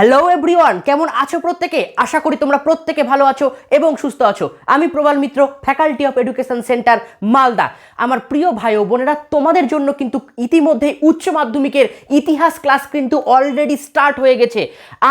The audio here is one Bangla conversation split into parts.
হ্যালো এভরিওয়ান কেমন আছো প্রত্যেকে? আশা করি তোমরা প্রত্যেকে ভালো আছো এবং সুস্থ আছো। আমি Prabal Mitra faculty of education centre Malda. আমার প্রিয় ভাই ও বোনেরা, তোমাদের জন্য কিন্তু ইতিমধ্যে উচ্চ মাধ্যমিকের ইতিহাস ক্লাস কিন্তু অলরেডি স্টার্ট হয়ে গেছে।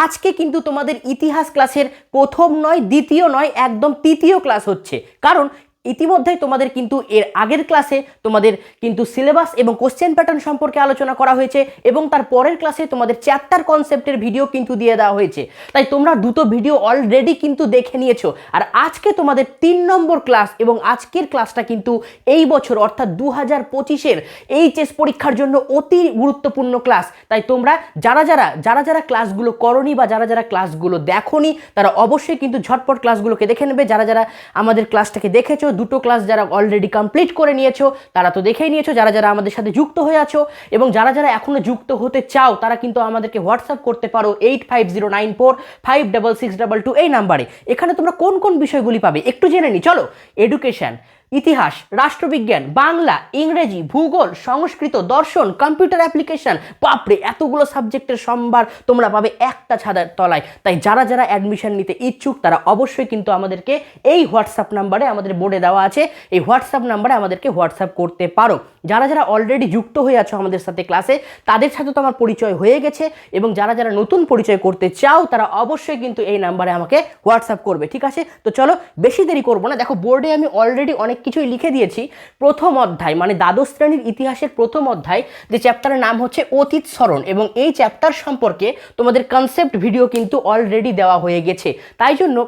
আজকে কিন্তু তোমাদের ইতিহাস ক্লাসের প্রথম নয়, দ্বিতীয় নয়, একদম তৃতীয় ক্লাস হচ্ছে। কারণ ইতিমধ্যেই তোমাদের কিন্তু এর আগের ক্লাসে তোমাদের কিন্তু সিলেবাস এবং কোশ্চেন প্যাটার্ন সম্পর্কে আলোচনা করা হয়েছে এবং তার পরের ক্লাসে তোমাদের চ্যাপ্টার কনসেপ্টের ভিডিও কিন্তু দিয়ে দেওয়া হয়েছে। তাই তোমরা দুটো ভিডিও অলরেডি কিন্তু দেখে নিয়েছো। আর আজকে তোমাদের তিন নম্বর ক্লাস এবং আজকের ক্লাসটা কিন্তু এই বছর, অর্থাৎ দু হাজার পঁচিশের এইচএস পরীক্ষার জন্য অতি গুরুত্বপূর্ণ ক্লাস তাই তোমরা যারা যারা যারা যারা ক্লাসগুলো করনি বা যারা যারা ক্লাসগুলো দেখোনি, তারা অবশ্যই কিন্তু ঝটপট ক্লাসগুলোকে দেখে নেবে। যারা যারা আমাদের ক্লাসটাকে দেখেছ দুটো ক্লাস যারা অলরেডি কমপ্লিট করে নিয়েছো, তারা তো দেখেই নিয়েছো, যারা যারা আমাদের সাথে যুক্ত হয়ে আছো এবং যারা যারা এখনও যুক্ত হতে চাও, তারা কিন্তু আমাদেরকে হোয়াটসঅ্যাপ করতে পারো eight five zero nine four five double six double two এই নাম্বারে এখানে তোমরা কোন কোন বিষয়গুলি পাবে, একটু জেনে নি, চলো। এডুকেশন ইতিহাস, রাষ্ট্রবিজ্ঞান, বাংলা, ইংরেজি, ভূগোল, সংস্কৃত, দর্শন, কম্পিউটার অ্যাপ্লিকেশন। বাপরে, এতগুলো সাবজেক্টের সম্ভার তোমরা পাবে একটা ছাদার তলায়। তাই যারা যারা অ্যাডমিশন নিতে ইচ্ছুক, তারা অবশ্যই কিন্তু আমাদেরকে এই হোয়াটসঅ্যাপ নাম্বারে আমাদের বোর্ডে দেওয়া আছে। এই হোয়াটসঅ্যাপ নাম্বারে আমাদেরকে হোয়াটসঅ্যাপ করতে পারো। যারা যারা অলরেডি যুক্ত হয়ে আছো আমাদের সাথে ক্লাসে তাদের সাথে তো আমার পরিচয় হয়ে গেছে এবং যারা যারা নতুন পরিচয় করতে চাও, তারা অবশ্যই কিন্তু এই নাম্বারে আমাকে হোয়াটসঅ্যাপ করবে, ঠিক আছে? তো চলো, বেশি দেরি করব না। দেখো, বোর্ডে আমি অলরেডি অনেক কিছুই লিখে দিয়েছি প্রথম অধ্যায় মানে দ্বাদশ শ্রেণির ইতিহাসের প্রথম অধ্যায়, যে চ্যাপ্টারের নাম হচ্ছে অতীত স্মরণ। এবং এই চ্যাপ্টার সম্পর্কে তোমাদের কনসেপ্ট ভিডিও কিন্তু অলরেডি দেওয়া হয়ে গেছে। তাই জন্য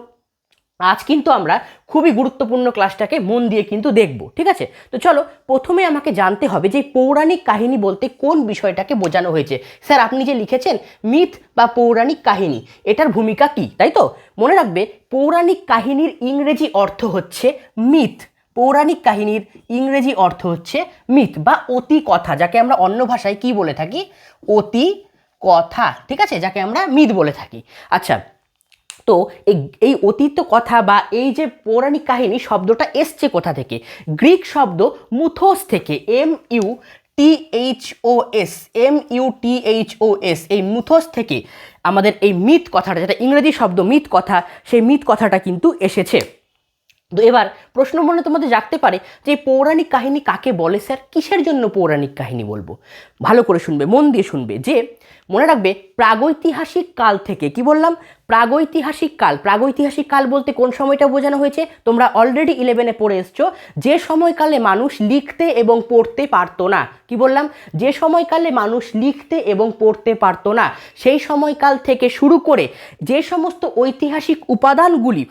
আজ কিন্তু আমরা খুবই গুরুত্বপূর্ণ ক্লাসটাকে মন দিয়ে কিন্তু দেখব, ঠিক আছে? তো চলো, প্রথমে আমাকে জানতে হবে যে পৌরাণিক কাহিনী বলতে কোন বিষয়টাকে বোঝানো হয়েছে। স্যার, আপনি যে লিখেছেন, মিথ বা পৌরাণিক কাহিনী এটার ভূমিকা কি, তাই তো? মনে রাখবে, পৌরাণিক কাহিনীর ইংরেজি অর্থ হচ্ছে মিথ। পৌরাণিক কাহিনীর ইংরেজি অর্থ হচ্ছে মিথ বা অতি কথা, যাকে আমরা অন্য ভাষায় কি বলে থাকি? অতি কথা, ঠিক আছে? যাকে আমরা মিথ বলে থাকি। আচ্ছা তো এই অতীত কথা বা এই যে পৌরাণিক কাহিনী শব্দটা এসছে কোথা থেকে? গ্রিক শব্দ মুথোস থেকে, M U T H O S, M U T H O S, এই মুথোস থেকে আমাদের এই মিথ কথাটা, যেটা ইংরেজি শব্দ মিথ কথা, সেই মিথ কথাটা কিন্তু এসেছে। তো এবার প্রশ্ন মনে তোমাদের জাগতে পারে যে পৌরাণিক কাহিনী কাকে বলে? স্যার, কিসের জন্য পৌরাণিক কাহিনী বলব? ভালো করে শুনবে, মন দিয়ে শুনবে যে মনে রাখবে, প্রাগৈতিহাসিক কাল থেকে। কি বললাম? প্রাগৈতিহাসিক কাল। প্রাগৈতিহাসিক কাল বলতে কোন সময়টা বোঝানো হয়েছে? তোমরা অলরেডি ইলেভেনে পড়ে এসছো। যে সময়কালে মানুষ লিখতে এবং পড়তে পারতো না, কি বললাম? যে সময়কালে মানুষ লিখতে এবং পড়তে পারতো না, সেই সময়কাল থেকে শুরু করে যে সমস্ত ঐতিহাসিক উপাদানগুলি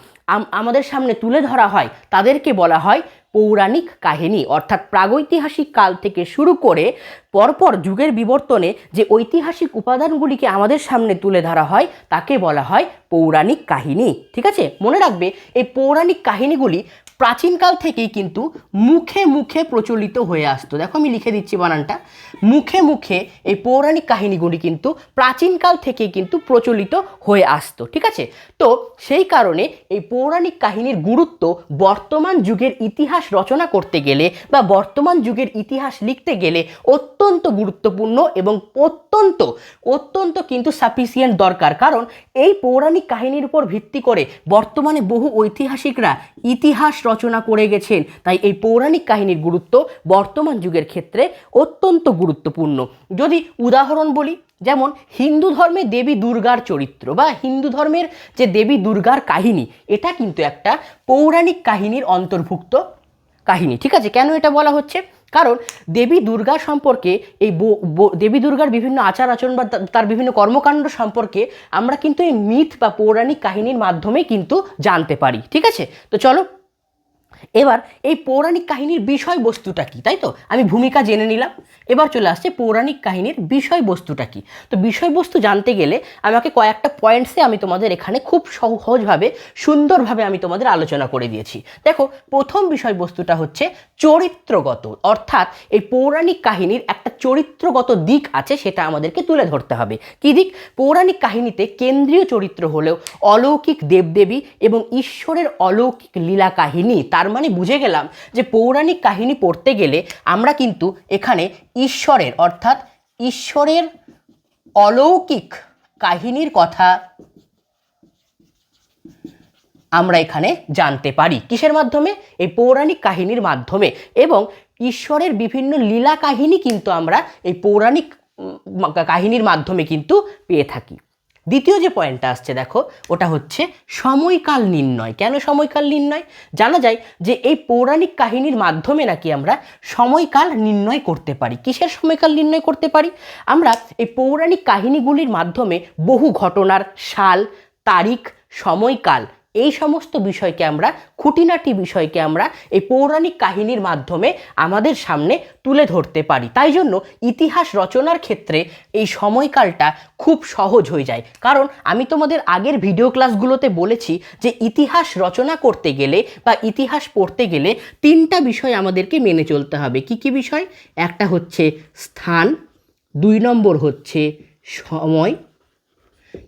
আমাদের সামনে তুলে ধরা হয়, তাদেরকে বলা হয় পৌরাণিক কাহিনী, অর্থাৎ প্রাগৈতিহাসিক কাল থেকে শুরু করে পরপর যুগের বিবর্তনে যে ঐতিহাসিক উপাদানগুলিকে আমাদের সামনে তুলে ধরা হয়, তাকে বলা হয় পৌরাণিক কাহিনী। ঠিক আছে? মনে রাখবে, এই পৌরাণিক কাহিনীগুলি প্রাচীনকাল থেকেই কিন্তু মুখে মুখে প্রচলিত হয়ে আসতো। দেখো আমি লিখে দিচ্ছি বানানটা। মুখে মুখে এই পৌরাণিক কাহিনীগুলি কিন্তু প্রাচীনকাল থেকেই কিন্তু প্রচলিত হয়ে আসতো, ঠিক আছে? তো সেই কারণে এই পৌরাণিক কাহিনীর গুরুত্ব বর্তমান যুগের ইতিহাস রচনা করতে গেলে বা বর্তমান যুগের ইতিহাস লিখতে গেলে অত্যন্ত গুরুত্বপূর্ণ এবং অত্যন্ত অত্যন্ত কিন্তু সাফিসিয়েন্ট দরকার। কারণ এই পৌরাণিক কাহিনীর উপর ভিত্তি করে বর্তমানে বহু ঐতিহাসিকরা ইতিহাস রচনা করে গেছেন। তাই এই পৌরাণিক কাহিনীর গুরুত্ব বর্তমান যুগের ক্ষেত্রে অত্যন্ত গুরুত্বপূর্ণ। যদি উদাহরণ বলি, যেমন হিন্দু ধর্মে দেবী দুর্গার চরিত্র বা হিন্দু ধর্মের যে দেবী দুর্গার কাহিনী, এটা কিন্তু একটা পৌরাণিক কাহিনীর অন্তর্ভুক্ত কাহিনী। ঠিক আছে? কেন এটা বলা হচ্ছে? কারণ দেবী দুর্গা সম্পর্কে এই দেবী দুর্গার বিভিন্ন আচার আচরণ বা তার বিভিন্ন কর্মকাণ্ড সম্পর্কে আমরা কিন্তু এই মিথ বা পৌরাণিক কাহিনীর মাধ্যমে কিন্তু জানতে পারি। ঠিক আছে? তো চলো এবার এই পৌরাণিক কাহিনীর বিষয়বস্তুটা কি, তাই তো? আমি ভূমিকা জেনে নিলাম। এবার চলে আসছে পৌরাণিক কাহিনীর বিষয়বস্তুটা কি। তো বিষয়বস্তু জানতে গেলে আমাকে কয়েকটা পয়েন্টসে আমি তোমাদের এখানে খুব সহজভাবে, সুন্দরভাবে আমি তোমাদের আলোচনা করে দিয়েছি। দেখো, প্রথম বিষয়বস্তুটা হচ্ছে চরিত্রগত। অর্থাৎ এই পৌরাণিক কাহিনীর একটা চরিত্রগত দিক আছে, সেটা আমাদেরকে তুলে ধরতে হবে। কি দিক? পৌরাণিক কাহিনীতে কেন্দ্রীয় চরিত্র হলেও অলৌকিক দেবদেবী এবং ঈশ্বরের অলৌকিক লীলা কাহিনী, তার মানে বুঝে গেলাম যে পৌরাণিক কাহিনী পড়তে গেলে আমরা কিন্তু এখানে ঈশ্বরের, অর্থাৎ ঈশ্বরের অলৌকিক কাহিনীর কথা আমরা এখানে জানতে পারি। কিসের মাধ্যমে? এই পৌরাণিক কাহিনীর মাধ্যমে। এবং ঈশ্বরের বিভিন্ন লীলা কাহিনী কিন্তু আমরা এই পৌরাণিক কাহিনীর মাধ্যমে কিন্তু পেয়ে থাকি। দ্বিতীয় যে পয়েন্টটা আসছে, দেখো, ওটা হচ্ছে সময়কাল নির্ণয়। কেন সময়কাল নির্ণয়? জানা যায় যে এই পৌরাণিক কাহিনীর মাধ্যমে নাকি আমরা সময়কাল নির্ণয় করতে পারি। কিসের সময়কাল নির্ণয় করতে পারি? আমরা এই পৌরাণিক কাহিনীগুলির মাধ্যমে বহু ঘটনার সাল, তারিখ, সময়কাল এই সমস্ত বিষয়কে আমরা, খুঁটিনাটি বিষয়কে আমরা এই পৌরাণিক কাহিনীর মাধ্যমে আমাদের সামনে তুলে ধরতে পারি। তাই জন্য ইতিহাস রচনার ক্ষেত্রে এই সময়কালটা খুব সহজ হয়ে যায়। কারণ আমি তোমাদের আগের ভিডিও ক্লাসগুলোতে বলেছি যে ইতিহাস রচনা করতে গেলে বা ইতিহাস পড়তে গেলে তিনটা বিষয় আমাদেরকে মেনে চলতে হবে। কি কি বিষয়? একটা হচ্ছে স্থান, দুই নম্বর হচ্ছে সময়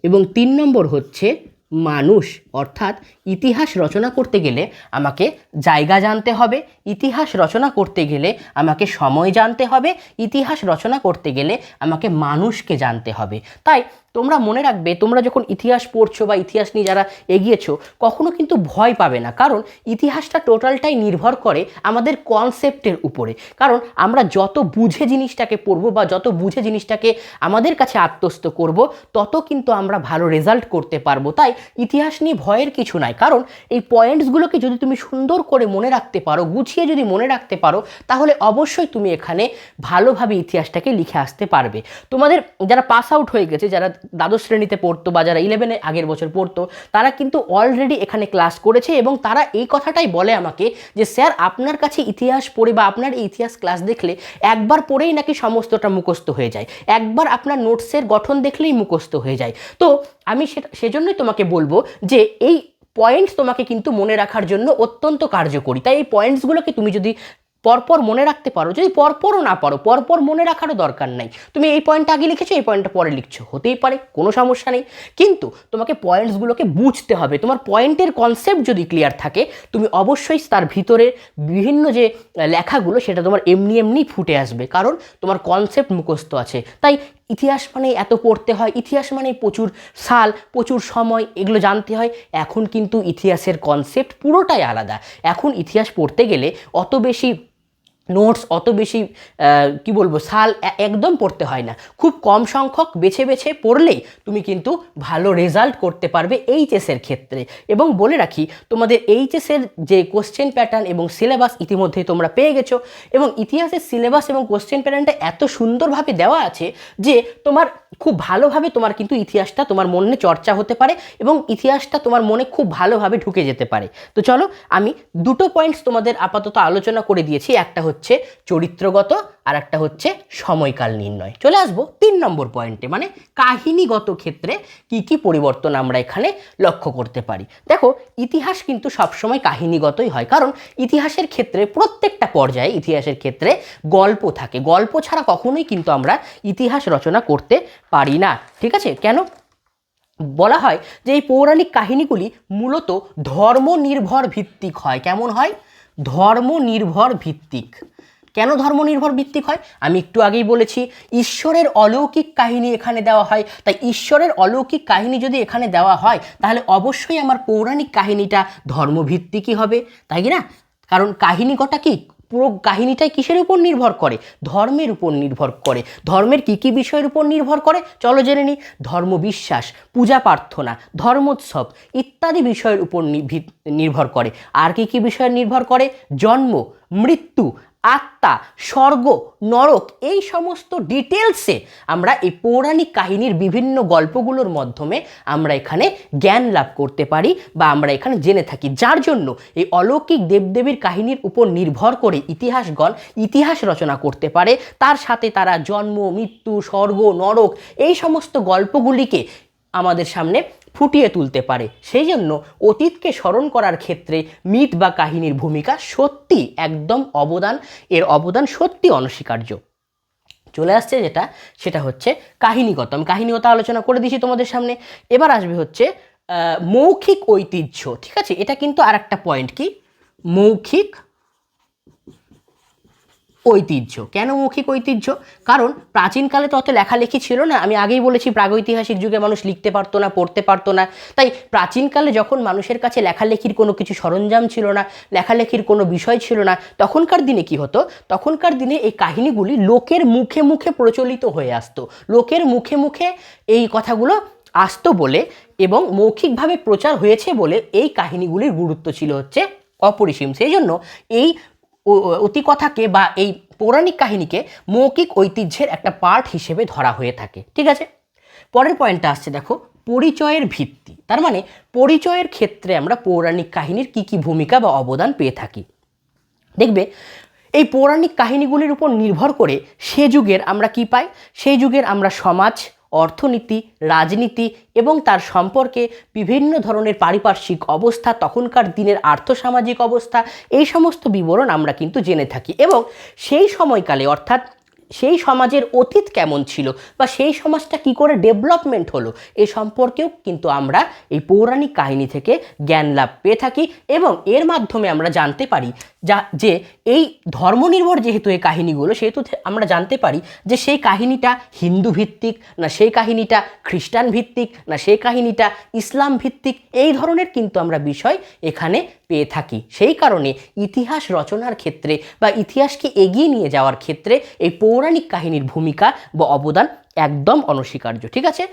এবং তিন নম্বর হচ্ছে মানুষ। অর্থাৎ ইতিহাস রচনা করতে গেলে আমাকে জায়গা জানতে হবে, ইতিহাস রচনা করতে গেলে আমাকে সময় জানতে হবে, ইতিহাস রচনা করতে গেলে আমাকে মানুষকে জানতে হবে। তাই তোমরা মনে রাখবে, তোমরা যখন ইতিহাস পড়ছো বা ইতিহাস নিয়ে যারা এগিয়েছো, কখনো কিন্তু ভয় পাবে না। কারণ ইতিহাসটা টোটালটাই নির্ভর করে আমাদের কনসেপ্টের উপরে। কারণ আমরা যত বুঝে জিনিসটাকে পড়ব বা যত বুঝে জিনিসটাকে আমাদের কাছে আত্মস্থ করব, তত কিন্তু আমরা ভালো রেজাল্ট করতে পারব। তাই ইতিহাস নিয়ে ভয়ের কিছু নাই। কারণ এই পয়েন্টসগুলোকে যদি তুমি সুন্দর করে মনে রাখতে পারো, গুছিয়ে যদি মনে রাখতে পারো, তাহলে অবশ্যই তুমি এখানে ভালোভাবে ইতিহাসটাকে লিখে আসতে পারবে। তোমাদের যারা পাস আউট হয়ে গেছে, যারা দ্বাদশ শ্রেণীতে পড়তো বা যারা ইলেভেনে আগের বছর পড়তো, তারা কিন্তু অলরেডি এখানে ক্লাস করেছে এবং তারা এই কথাটাই বলে আমাকে যে, স্যার, আপনার কাছে ইতিহাস পড়ে বা আপনার এই ইতিহাস ক্লাস দেখলে একবার পড়েই নাকি সমস্তটা মুখস্থ হয়ে যায়। একবার আপনার নোটসের গঠন দেখলেই মুখস্থ হয়ে যায়। তো আমি সেটা, সেজন্যই তোমাকে বলব যে এই পয়েন্টস তোমাকে কিন্তু মনে রাখার জন্য অত্যন্ত কার্যকরী। তাই এই পয়েন্টসগুলোকে তুমি যদি পরপর মনে রাখতে পারো, যদি পরপরও না পারো, পরপর মনে রাখারও দরকার নাই। তুমি এই পয়েন্টটা আগে লিখেছো, এই পয়েন্টটা পরে লিখছো, হতেই পারে, কোনো সমস্যা নেই। কিন্তু তোমাকে পয়েন্টসগুলোকে বুঝতে হবে, তোমার পয়েন্টের কনসেপ্ট যদি ক্লিয়ার থাকে, তুমি অবশ্যই তার ভিতরে বিভিন্ন যে লেখাগুলো, সেটা তোমার এমনি এমনি ফুটে আসবে। কারণ তোমার কনসেপ্ট মুখস্থ আছে। তাই ইতিহাস মানে এত পড়তে হয়, ইতিহাস মানে প্রচুর সাল, প্রচুর সময়, এগুলো জানতে হয়। এখন কিন্তু ইতিহাসের কনসেপ্ট পুরোটাই আলাদা। এখন ইতিহাস পড়তে গেলে অত বেশি নোটস অত বেশি কি বলব, সাল একদম পড়তে হয় না। খুব কম সংখ্যক বেছে বেছে পড়লেই তুমি কিন্তু ভালো রেজাল্ট করতে পারবে এইচএসের ক্ষেত্রে। এবং বলে রাখি, তোমাদের এইচএসের যে কোশ্চেন প্যাটার্ন এবং সিলেবাস ইতিমধ্যেই তোমরা পেয়ে গেছো এবং ইতিহাসের সিলেবাস এবং কোশ্চেন প্যাটার্নটা এত সুন্দরভাবে দেওয়া আছে যে তোমার খুব ভালোভাবে তোমার কিন্তু ইতিহাসটা তোমার মনে চর্চা হতে পারে এবং ইতিহাসটা তোমার মনে খুব ভালোভাবে ঢুকে যেতে পারে। তো চলো, আমি দুটো পয়েন্টস তোমাদের আপাতত আলোচনা করে দিয়েছি, একটা হচ্ছে চরিত্রগত আর একটা হচ্ছে সময়কাল নির্ণয়। চলে আসব তিন নম্বর পয়েন্টে মানে কাহিনীগত ক্ষেত্রে কি কি পরিবর্তন আমরা এখানে লক্ষ্য করতে পারি। দেখো, ইতিহাস কিন্তু সবসময় কাহিনীগতই হয়, কারণ ইতিহাসের ক্ষেত্রে প্রত্যেকটা পর্যায়ে ইতিহাসের ক্ষেত্রে গল্প থাকে। গল্প ছাড়া কখনোই কিন্তু আমরা ইতিহাস রচনা করতে পারি না, ঠিক আছে? কেন? বলা হয় যে এই পৌরাণিক কাহিনীগুলি মূলত ধর্ম নির্ভর ভিত্তিক হয়। কেমন হয়? ধর্ম নির্ভর ভিত্তিক। কেন ধর্ম নির্ভর ভিত্তিক হয়? আমি একটু আগেই বলেছি, ঈশ্বরের অলৌকিক কাহিনী এখানে দেওয়া হয়। তাই ঈশ্বরের অলৌকিক কাহিনী যদি এখানে দেওয়া হয়, তাহলে অবশ্যই আমার পৌরাণিক কাহিনীটা ধর্মভিত্তিকই হবে। তাই কি না? কারণ কাহিনীকটা কি? পুরো কাহিনীটাই কিসের উপর নির্ভর করে? ধর্মের উপর নির্ভর করে। ধর্মের কী কী বিষয়ের উপর নির্ভর করে? চলো জেনে নিই ধর্মবিশ্বাস পূজা প্রার্থনা, ধর্মোৎসব ইত্যাদি বিষয়ের উপর নির্ভর করে। আর কী কী বিষয়ের নির্ভর করে? জন্ম, মৃত্যু আত্মা, স্বর্গ, নরক এই সমস্ত ডিটেলসে আমরা এই পৌরাণিক কাহিনীর বিভিন্ন গল্পগুলোর মাধ্যমে আমরা এখানে জ্ঞান লাভ করতে পারি বা আমরা এখানে জেনে থাকি। যার জন্য এই অলৌকিক দেবদেবীর কাহিনীর উপর নির্ভর করে ইতিহাসগণ ইতিহাস রচনা করতে পারে। তার সাথে তারা জন্ম, মৃত্যু, স্বর্গ, নরক এই সমস্ত গল্পগুলিকে আমাদের সামনে ফুটিয়ে তুলতে পারে। সেই জন্য অতীতকে স্মরণ করার ক্ষেত্রে মিথ বা কাহিনীর ভূমিকা সত্যি একদম অবদান, এর অবদান সত্যি অনস্বীকার্য। চলে আসছে যেটা, সেটা হচ্ছে কাহিনীগত। আমি কাহিনীগত আলোচনা করে দিয়েছি তোমাদের সামনে। এবার আসবে হচ্ছে মৌখিক ঐতিহ্য। ঠিক আছে? এটা কিন্তু আর একটা পয়েন্ট কি? মৌখিক ঐতিহ্য। কেন মৌখিক ঐতিহ্য? কারণ প্রাচীনকালে তো অত লেখালেখি ছিল না। আমি আগেই বলেছি, প্রাগৈতিহাসিক যুগে মানুষ লিখতে পারতো না, পড়তে পারতো না। তাই প্রাচীনকালে যখন মানুষের কাছে লেখালেখির কোনো কিছু সরঞ্জাম ছিল না, লেখালেখির কোনো বিষয় ছিল না, তখনকার দিনে কি হতো? তখনকার দিনে এই কাহিনীগুলি লোকের মুখে মুখে প্রচলিত হয়ে আসতো। লোকের মুখে মুখে এই কথাগুলো আসতো বলে এবং মৌখিকভাবে প্রচার হয়েছে বলে এই কাহিনীগুলির গুরুত্ব ছিল হচ্ছে অপরিসীম। সেই জন্য এই অতিকথাকে বা এই পৌরাণিক কাহিনীকে মৌখিক ঐতিহ্যের একটা পার্ট হিসেবে ধরা হয়ে থাকে। ঠিক আছে? পরের পয়েন্টটা আসছে, দেখো, পরিচয়ের ভিত্তি। তার মানে পরিচয়ের ক্ষেত্রে আমরা পৌরাণিক কাহিনীর কি কি ভূমিকা বা অবদান পেয়ে থাকি। দেখবে, এই পৌরাণিক কাহিনীগুলির উপর নির্ভর করে সে যুগের আমরা কি পাই? সেই যুগের আমরা সমাজ অর্থনীতি, রাজনীতি এবং তার সম্পর্কে বিভিন্ন ধরনের পারিপার্শ্বিক অবস্থা, তখনকার দিনের আর্থসামাজিক অবস্থা, এই সমস্ত বিবরণ আমরা কিন্তু জেনে থাকি। এবং সেই সময়কালে, অর্থাৎ সেই সমাজের অতীত কেমন ছিল বা সেই সমাজটা কি করে ডেভেলপমেন্ট হলো, এ সম্পর্কেও কিন্তু আমরা এই পৌরাণিক কাহিনী থেকে জ্ঞান লাভ পেয়ে থাকি এবং এর মাধ্যমে আমরা জানতে পারি যা, যে এই ধর্মনির্ভর যেহেতু এই কাহিনীগুলো, সেহেতু আমরা জানতে পারি যে সেই কাহিনীটা হিন্দু ভিত্তিক না সেই কাহিনীটা খ্রিস্টান ভিত্তিক না সেই কাহিনীটা ইসলাম ভিত্তিক এই ধরনের কিন্তু আমরা বিষয় এখানে পেয়ে থাকি। সেই কারণে ইতিহাস রচনার ক্ষেত্রে বা ইতিহাসকে এগিয়ে নিয়ে যাওয়ার ক্ষেত্রে এই পৌরাণিক কাহিনীর ভূমিকা বা অবদান একদম অনস্বীকার্য। ঠিক আছে?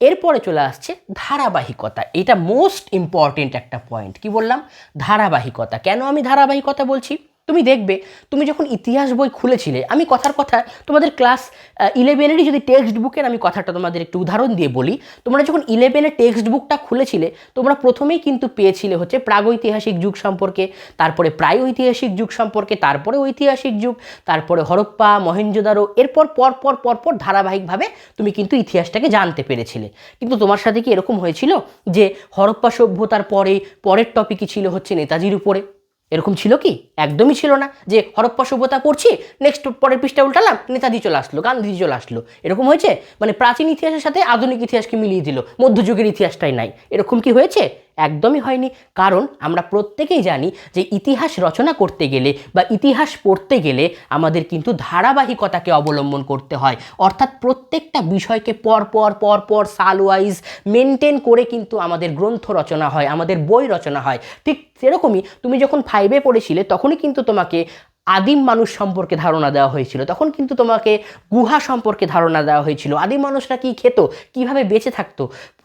এরপরে চলে আসছে ধারাবাহিকতা। এটা মোস্ট ইম্পর্টেন্ট একটা পয়েন্ট কি বললাম? ধারাবাহিকতা। কেন আমি ধারাবাহিকতা বলছি? তুমি দেখবে, তুমি যখন ইতিহাস বই খুলেছিলে, আমি কথার কথা তোমাদের ক্লাস ইলেভেনেরই যদি টেক্সট বুকের আমি কথাটা তোমাদের একটু উদাহরণ দিয়ে বলি, তোমরা যখন ইলেভেনের টেক্সট বুকটা খুলেছিলে, তোমরা প্রথমেই কিন্তু পেয়েছিলে হচ্ছে প্রাগৈতিহাসিক যুগ সম্পর্কে, তারপরে প্রায় ঐতিহাসিক যুগ সম্পর্কে, তারপরে ঐতিহাসিক যুগ, তারপরে হরপ্পা, মহেঞ্জোদারো, এরপর পর পর পর পর ধারাবাহিকভাবে তুমি কিন্তু ইতিহাসটাকে জানতে পেরেছিলে। কিন্তু তোমার সাথে কি এরকম হয়েছিল যে হরপ্পা সভ্যতার পরে, পরের টপিকই ছিল হচ্ছে নেতাজির উপরে? এরকম ছিল কি? একদমই ছিল না যে হরপ্পা সভ্যতা পড়ছি নেক্সট পরের পৃষ্ঠা উল্টালাম, নেতাজি চলে আসলো, গান্ধীজি চলে আসলো। এরকম হয়েছে? মানে প্রাচীন ইতিহাসের সাথে আধুনিক ইতিহাসকে মিলিয়ে দিল, মধ্যযুগের ইতিহাসটাই নাই। এরকম কি হয়েছে? একদমই হয়নি। কারণ আমরা প্রত্যেকেই জানি যে ইতিহাস রচনা করতে গেলে বা ইতিহাস পড়তে গেলে আমাদের কিন্তু ধারাবাহিকতাকে অবলম্বন করতে হয়। অর্থাৎ প্রত্যেকটা বিষয়কে পর পর পর পর সাল ওয়াইজ মেনটেন করে কিন্তু আমাদের গ্রন্থ রচনা হয়, আমাদের বই রচনা হয়। ঠিক সেরকমই তুমি যখন ফাইভে পড়েছিলে, তখনই কিন্তু তোমাকে আদিম মানুষ সম্পর্কে ধারণা দেওয়া হয়েছিল। তখন কিন্তু তোমাকে গুহা সম্পর্কে ধারণা দেওয়া হয়েছিল। আদিম মানুষরা কি খেত? কীভাবে বেঁচে থাকতো?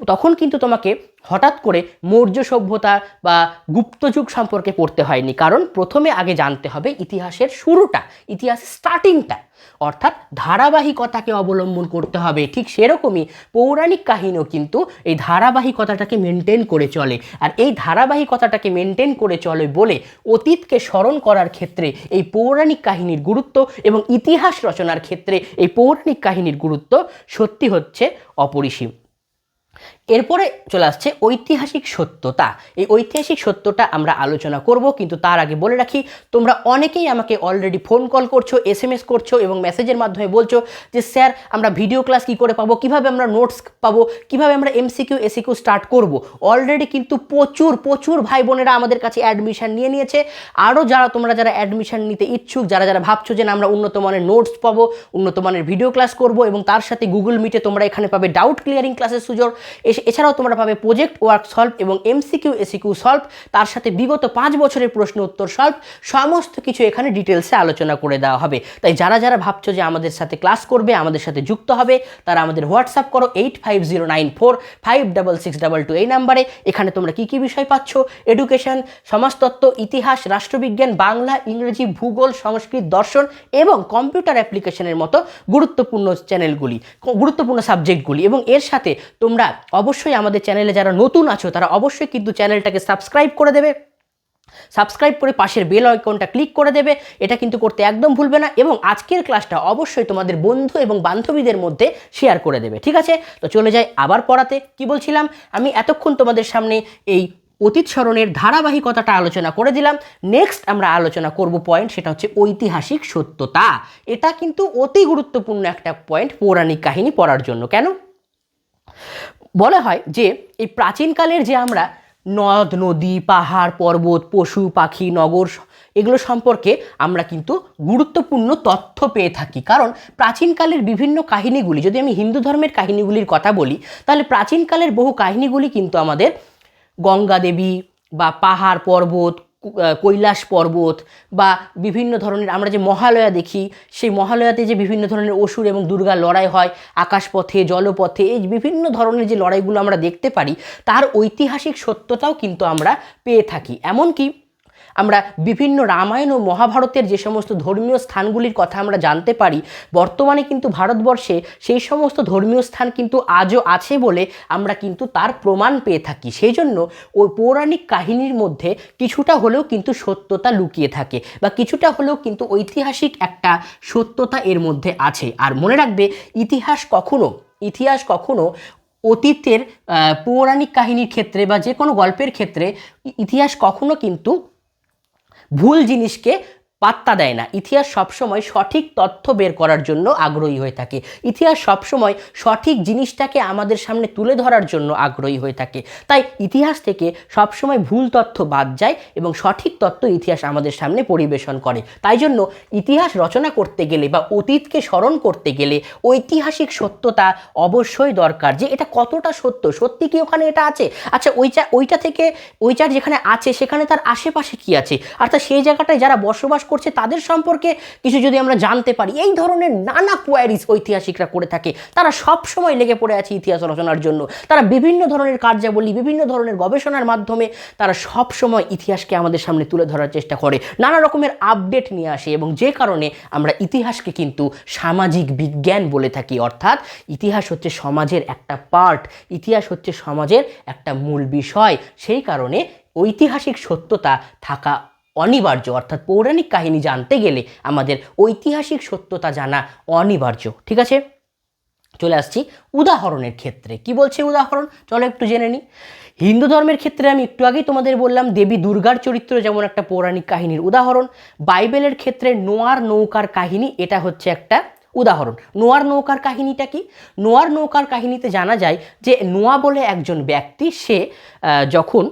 তখন কিন্তু তোমাকে হঠাৎ করে মৌর্য সভ্যতা বা গুপ্তযুগ সম্পর্কে পড়তে হয়নি। কারণ প্রথমে আগে জানতে হবে ইতিহাসের শুরুটা, ইতিহাসের স্টার্টিংটা অর্থাৎ ধারাবাহিকতাকে অবলম্বন করতে হবে। ঠিক সেরকমই পৌরাণিক কাহিনীও কিন্তু এই ধারাবাহিকতাটাকে মেনটেন করে চলে। আর এই ধারাবাহিকতাটাকে মেনটেন করে চলে বলে অতীতকে স্মরণ করার ক্ষেত্রে এই পৌরাণিক কাহিনীর গুরুত্ব এবং ইতিহাস রচনার ক্ষেত্রে এই পৌরাণিক কাহিনীর গুরুত্ব সত্যি হচ্ছে অপরিসীম। এরপরে চলে আসছে ঐতিহাসিক সত্যতা। এই ঐতিহাসিক সত্যটা আমরা আলোচনা করব, কিন্তু তার আগে বলে রাখি, তোমরা অনেকেই আমাকে অলরেডি ফোন কল করছ এস এম এস করছ এবং মেসেজের মাধ্যমে বলছো যে, স্যার, আমরা ভিডিও ক্লাস কী করে পাবো? কীভাবে আমরা নোটস পাবো? কীভাবে আমরা এমসিকিউ এসিকিউ স্টার্ট করব? অলরেডি কিন্তু প্রচুর প্রচুর ভাই বোনেরা আমাদের কাছে অ্যাডমিশন নিয়ে নিয়েছে। আরও যারা, তোমরা যারা অ্যাডমিশন নিতে ইচ্ছুক, যারা যারা ভাবছ যে আমরা উন্নত মানের নোটস পাবো, উন্নত মানের ভিডিও ক্লাস করব এবং তার সাথে গুগল মিটে তোমরা এখানে পাবে ডাউট ক্লিয়ারিং ক্লাসের সুযোগ। এছাড়াও তোমরা পাবে প্রজেক্ট ওয়ার্ক সলভ এবং এমসিকিউ এসিকিউ সলভ তার সাথে বিগত পাঁচ বছরের প্রশ্ন উত্তর সলভ সমস্ত কিছু এখানে ডিটেলসে আলোচনা করে দেওয়া হবে। তাই যারা যারা ভাবছ যে আমাদের সাথে ক্লাস করবে, আমাদের সাথে যুক্ত হবে, তারা আমাদের হোয়াটসঅ্যাপ করো eight five zero nine four five double six double two এই নাম্বারে এখানে তোমরা কী কী বিষয় পাচ্ছ? এডুকেশন সমাজতত্ত্ব, ইতিহাস, রাষ্ট্রবিজ্ঞান, বাংলা, ইংরেজি, ভূগোল, সংস্কৃত, দর্শন এবং কম্পিউটার অ্যাপ্লিকেশনের মতো গুরুত্বপূর্ণ চ্যানেলগুলি গুরুত্বপূর্ণ সাবজেক্টগুলি এবং এর সাথে তোমরা অবশ্যই আমাদের চ্যানেলে যারা নতুন আছো, তারা অবশ্যই কিন্তু চ্যানেলটাকে সাবস্ক্রাইব করে দেবে। সাবস্ক্রাইব করে পাশের বেল আইকনটা ক্লিক করে দেবে। এটা কিন্তু করতে একদম ভুলবে না এবং আজকের ক্লাসটা অবশ্যই তোমাদের বন্ধু এবং বান্ধবীদের মধ্যে শেয়ার করে দেবে, ঠিক আছে? তো চলে যাই আবার পড়াতে। কি বলছিলাম? আমি এতক্ষণ তোমাদের সামনে এই অতীত স্মরণের ধারাবাহিকতাটা আলোচনা করে দিলাম। নেক্সট আমরা আলোচনা করব পয়েন্ট সেটা হচ্ছে ঐতিহাসিক সত্যতা। এটা কিন্তু অতি গুরুত্বপূর্ণ একটা পয়েন্ট পৌরাণিক কাহিনী পড়ার জন্য। কেন? বলা হয় যে, এই প্রাচীনকালের যে আমরা নদ, নদী, পাহাড়, পর্বত, পশু, পাখি, নগর এগুলো সম্পর্কে আমরা কিন্তু গুরুত্বপূর্ণ তথ্য পেয়ে থাকি। কারণ প্রাচীনকালের বিভিন্ন কাহিনীগুলি, যদি আমি হিন্দু ধর্মের কাহিনীগুলির কথা বলি, তাহলে প্রাচীনকালের বহু কাহিনীগুলি কিন্তু আমাদের গঙ্গা দেবী বা পাহাড়, পর্বত কৈলাস পর্বত বা বিভিন্ন ধরনের আমরা যে মহালয়া দেখি, সেই মহালয়াতে যে বিভিন্ন ধরনের অসুর এবং দুর্গা লড়াই হয়, আকাশপথে, জলপথে, এই বিভিন্ন ধরনের যে লড়াইগুলো আমরা দেখতে পারি, তার ঐতিহাসিক সত্যতাও কিন্তু আমরা পেয়ে থাকি। এমনকি আমরা বিভিন্ন রামায়ণ ও মহাভারতের যে সমস্ত ধর্মীয় স্থানগুলির কথা আমরা জানতে পারি, বর্তমানে কিন্তু ভারতবর্ষে সেই সমস্ত ধর্মীয় স্থান কিন্তু আজও আছে বলে আমরা কিন্তু তার প্রমাণ পেয়ে থাকি। সেই জন্য ওই পৌরাণিক কাহিনীর মধ্যে কিছুটা হলেও কিন্তু সত্যতা লুকিয়ে থাকে বা কিছুটা হলেও কিন্তু ঐতিহাসিক একটা সত্যতা এর মধ্যে আছে। আর মনে রাখবে, ইতিহাস কখনো ইতিহাস কখনো অতীতের পৌরাণিক কাহিনীর ক্ষেত্রে বা যে কোনো গল্পের ক্ষেত্রে ইতিহাস কখনো কিন্তু ভুল জিনিসকে পাত্তা দেয় না। ইতিহাস সবসময় সঠিক তথ্য বের করার জন্য আগ্রহী হয়ে থাকে। ইতিহাস সবসময় সঠিক জিনিসটাকে আমাদের সামনে তুলে ধরার জন্য আগ্রহী হয়ে থাকে। তাই ইতিহাস থেকে সবসময় ভুল তথ্য বাদ যায় এবং সঠিক তথ্য ইতিহাস আমাদের সামনে পরিবেশন করে। তাই জন্য ইতিহাস রচনা করতে গেলে বা অতীতকে স্মরণ করতে গেলে ঐতিহাসিক সত্যতা অবশ্যই দরকার যে এটা কতটা সত্য, সত্যি কি ওখানে এটা আছে? আচ্ছা ওইটা ওইটা থেকে, ওইটার যেখানে আছে সেখানে তার আশেপাশে কি আছে? অর্থাৎ সেই জায়গাটায় যারা বসবাস করছে তাদের সম্পর্কে কিছু যদি আমরা জানতে পারি। এই ধরনের নানা কোয়ারিজ ঐতিহাসিকরা করে থাকে। তারা সব সময় লেগে পড়ে আছে ইতিহাস রচনার জন্য। তারা বিভিন্ন ধরনের কার্যাবলী, বিভিন্ন ধরনের গবেষণার মাধ্যমে তারা সব সময় ইতিহাসকে আমাদের সামনে তুলে ধরার চেষ্টা করে। নানা রকমের আপডেট নিয়ে আসে এবং যে কারণে আমরা ইতিহাসকে কিন্তু সামাজিক বিজ্ঞান বলে থাকি। অর্থাৎ ইতিহাস হচ্ছে সমাজের একটা পার্ট ইতিহাস হচ্ছে সমাজের একটা মূল বিষয়। সেই কারণে ঐতিহাসিক সত্যতা থাকা অনিবার্য, অর্থাৎ পৌরাণিক কাহিনী জানতে গেলে আমাদের ঐতিহাসিক সত্যতা জানা অনিবার্য। ঠিক আছে? চলে আসছি উদাহরণের ক্ষেত্রে। কি বলছে উদাহরণ? চলো একটু জেনে নিই হিন্দু ধর্মের ক্ষেত্রে আমি একটু আগেই তোমাদের বললাম দেবী দুর্গার চরিত্র যেমন একটা পৌরাণিক কাহিনীর উদাহরণ, বাইবেলের ক্ষেত্রে নোয়ার নৌকার কাহিনী এটা হচ্ছে একটা উদাহরণ। নোয়ার নৌকার কাহিনীটা কি? নোয়ার নৌকার কাহিনীতে জানা যায় যে নোয়া বলে একজন ব্যক্তি, সে যখন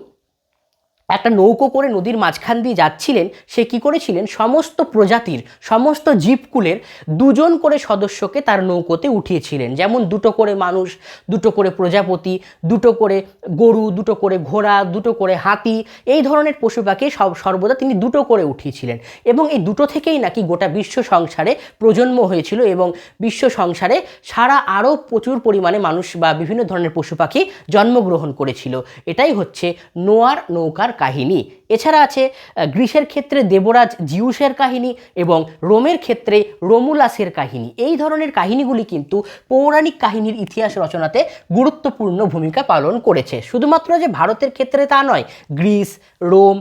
একটা নৌকো করে নদীর মাঝখান দিয়ে যাচ্ছিলেন, সে কি করেছিলেন? সমস্ত প্রজাতির, সমস্ত জীবকুলের দুজন করে সদস্যকে তার নৌকোতে উঠিয়েছিলেন। যেমন দুটো করে মানুষ, দুটো করে প্রজাপতি, দুটো করে গরু, দুটো করে ঘোড়া, দুটো করে হাতি, এই ধরনের পশু পাখি সব সর্বদা তিনি দুটো করে উঠিয়েছিলেন। এবং এই দুটো থেকেই নাকি গোটা বিশ্ব সংসারে প্রজন্ম হয়েছিল এবং বিশ্ব সংসারে সারা আরও প্রচুর পরিমাণে মানুষ বা বিভিন্ন ধরনের পশু পাখি জন্মগ্রহণ করেছিল। এটাই হচ্ছে নোয়ার নৌকার কাহিনী। এছাড়া আছে গ্রীসের ক্ষেত্রে দেবরাজ জিউসের কাহিনী এবং রোমের ক্ষেত্রে রোমুলাসের কাহিনী। এই ধরনের কাহিনীগুলি কিন্তু পৌরাণিক কাহিনীর ইতিহাস রচনাতে গুরুত্বপূর্ণ ভূমিকা পালন করেছে। শুধুমাত্র যে ভারতের ক্ষেত্রে তা নয়, গ্রিস, রোম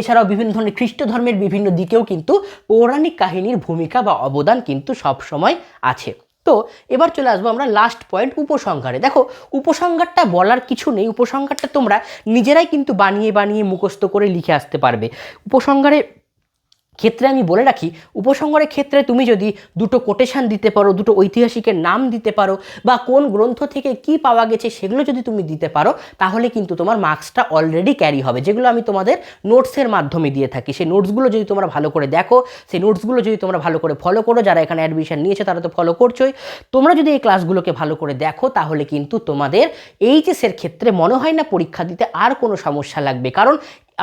এছাড়াও বিভিন্ন ধরনের খ্রিস্ট ধর্মের বিভিন্ন দিকেও কিন্তু পৌরাণিক কাহিনীর ভূমিকা বা অবদান কিন্তু সবসময় আছে। তো এবার চলে আসব আমরা লাস্ট পয়েন্ট উপসংহারে। দেখো, উপসংহারটা বলার কিছু নেই। উপসংহারটা তোমরা নিজেরাই কিন্তু বানিয়ে বানিয়ে মুখস্থ করে লিখে আসতে পারবে। উপসংহারে ক্ষেত্রে আমি বলে রাখি উপসংহারের ক্ষেত্রে তুমি যদি দুটো কোটেশান দিতে পারো, দুটো ঐতিহাসিকের নাম দিতে পারো বা কোন গ্রন্থ থেকে কি পাওয়া গেছে সেগুলো যদি তুমি দিতে পারো, তাহলে কিন্তু তোমার মার্কসটা অলরেডি ক্যারি হবে। যেগুলো আমি তোমাদের নোটসের মাধ্যমে দিয়ে থাকি। সেই নোটসগুলো যদি তোমরা ভালো করে দেখো, সেই নোটসগুলো যদি তোমরা ভালো করে ফলো করো, যারা এখানে অ্যাডমিশন নিয়েছে তারা তো ফলো করছোই। তোমরা যদি এই ক্লাসগুলোকে ভালো করে দেখো, তাহলে কিন্তু তোমাদের এইচএসের ক্ষেত্রে মনে হয় না পরীক্ষা দিতে আর কোনো সমস্যা লাগবে। কারণ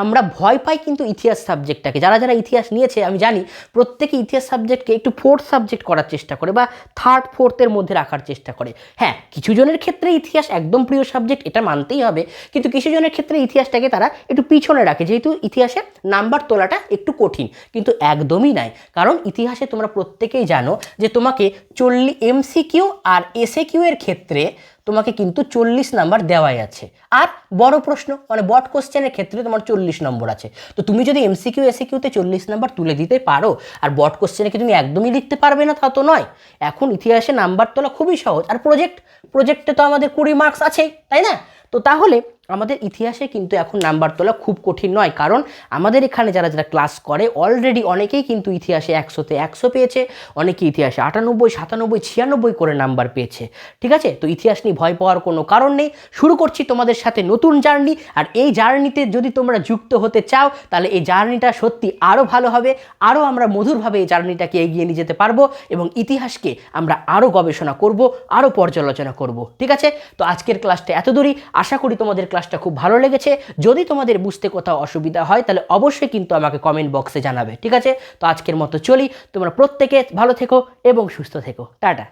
আমরা ভয় পাই কিন্তু ইতিহাস সাবজেক্টটাকে যারা যারা ইতিহাস নিয়েছে, আমি জানি প্রত্যেকে ইতিহাস সাবজেক্টকে একটু ফোর্থ সাবজেক্ট করার চেষ্টা করে বা থার্ড ফোর্থের মধ্যে রাখার চেষ্টা করে। হ্যাঁ কিছু জনের ক্ষেত্রে ইতিহাস একদম প্রিয় সাবজেক্ট এটা মানতেই হবে। কিন্তু কিছু জনের ক্ষেত্রে ইতিহাসটাকে তারা একটু পিছনে রাখে, যেহেতু ইতিহাসে নাম্বার তোলাটা একটু কঠিন। কিন্তু একদমই নাই। কারণ ইতিহাসে তোমরা প্রত্যেকেই জানো যে তোমাকে চল্লিশ এমসিকিউ আর এসএ কিউ এর ক্ষেত্রে তোমাকে কিন্তু চল্লিশ নাম্বার দেওয়াই আছে। আর বড় প্রশ্ন মানে বট কোশ্চেনের ক্ষেত্রে তোমার চল্লিশ নম্বর আছে। তো তুমি যদি এমসিকিউ এসিকিউতে চল্লিশ নাম্বার তুলে দিতে পারো, আর বট কোশ্চেনে কি তুমি একদমই লিখতে পারবে না, তা তো নয়। এখন ইতিহাসে নাম্বার তোলা খুবই সহজ, আর প্রজেক্ট প্রজেক্টে তো আমাদের কুড়ি মার্কস আছেই, তাই না? তো তাহলে আমাদের ইতিহাসে কিন্তু এখন নাম্বার তোলা খুব কঠিন নয়। কারণ আমাদের এখানে যারা যারা ক্লাস করে অলরেডি অনেকেই কিন্তু ইতিহাসে একশোতে একশো পেয়েছে, অনেকে ইতিহাসে আটানব্বই, সাতানব্বই, ছিয়ানব্বই করে নাম্বার পেয়েছে। ঠিক আছে? তো ইতিহাস নিয়ে ভয় পাওয়ার কোনো কারণ নেই। শুরু করছি তোমাদের সাথে নতুন জার্নি আর এই জার্নিতে যদি তোমরা যুক্ত হতে চাও, তাহলে এই জার্নিটা সত্যি আরও ভালো হবে। আরও আমরা মধুরভাবে এই জার্নিটাকে এগিয়ে নিয়ে যেতে পারব এবং ইতিহাসকে আমরা আরও গবেষণা করব আরও পর্যালোচনা করব। ঠিক আছে? তো আজকের ক্লাসটা এত দূরই। আশা করি তোমাদের ক্লাসটা খুব ভালো লেগেছে। যদি তোমাদের বুঝতে কোথাও অসুবিধা হয়, তাহলে অবশ্যই কিন্তু আমাকে কমেন্ট বক্সে জানাবে, ঠিক আছে? তো আজকের মতো চলি, তোমরা প্রত্যেকে ভালো থেকো এবং সুস্থ থেকো। টাটা।